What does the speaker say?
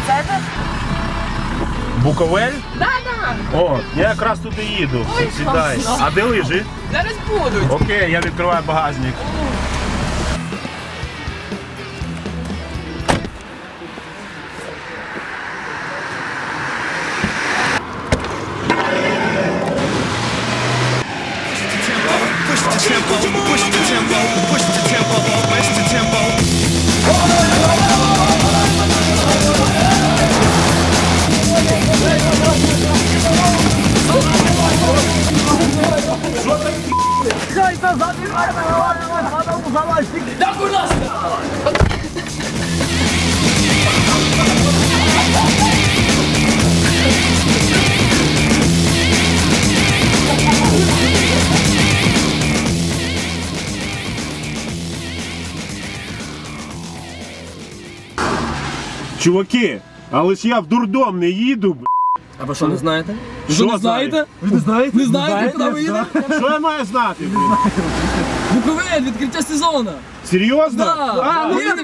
їдете? Буковель? Да, да. О, я якраз туди їду. Ой, Сідай. класно. А де лижі? Зараз будуть. Окей, я відкриваю багажник. Push the tempo, push the tempo, push Да, будь ласка. Чуваки, але я в дурдом не їду. А ви що не знаєте? Ви Що що не знаєте? Ви не знаєте? Не знаєте, куди ви їдете? Що я маю знати? блін? Буковель, відкриття сезону. Серйозно? Да. А, ну я сюди.